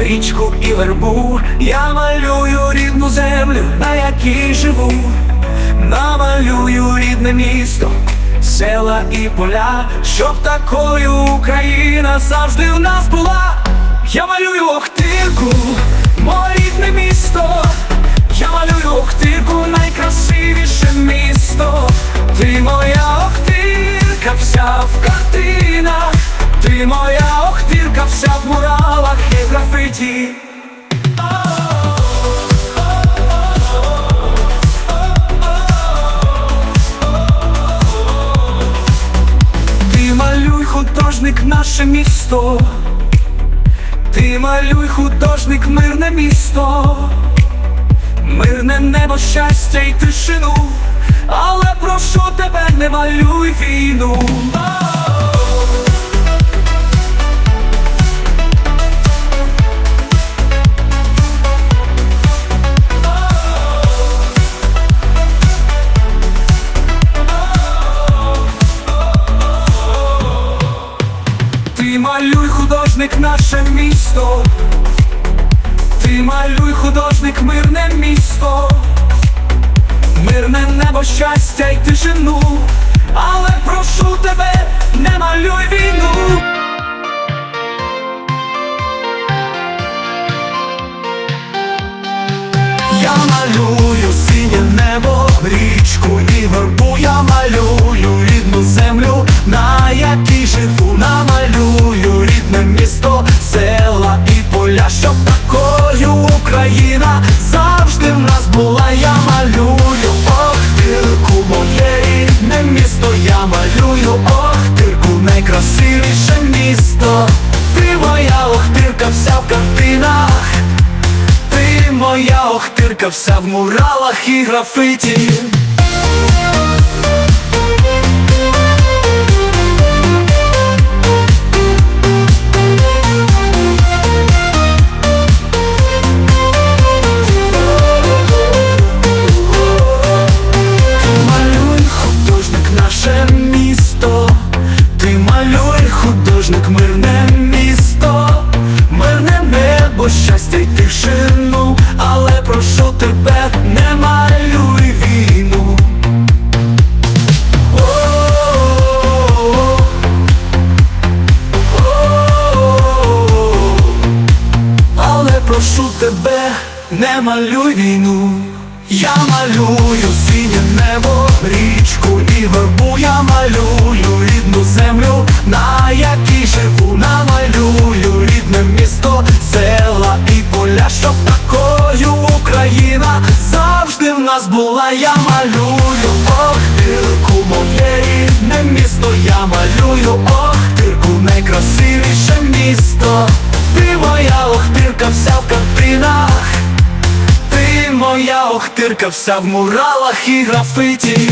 річку і вербу, я малюю рідну землю, на якій живу, намалюю рідне місто, села і поля, щоб такою Україна завжди в нас була. Я малюю Охтирку, моє рідне місто, я малюю Охтирку, найкрасивіше місто. Ти моя Охтирка, вся в картинах, ти моя Охтирка, вся в муралах і графиті. Ти малюй художник наше місто. Ти малюй художник мирне місто, мирне небо, щастя й тишину, але прошу тебе, не малюй війну. Наше місто, ти малюй художник мирне місто, мирне небо, щастя й тишину, але прошу тебе, не малюй війну. Я малюю синє небо, річку і вербу, я малюю рідну землю, охтирка, вся в муралах і графиті. Не малюй війну. Я малюю синє небо, річку і вербу, я малюю рідну землю, на якій живу, намалюю рідне місто, села і поля, щоб такою Україна завжди в нас була. Я малюю Охтирку, моє рідне місто, я малюю Охтирку, найкрасивіше моя Охтирка, вся в муралах і графиті.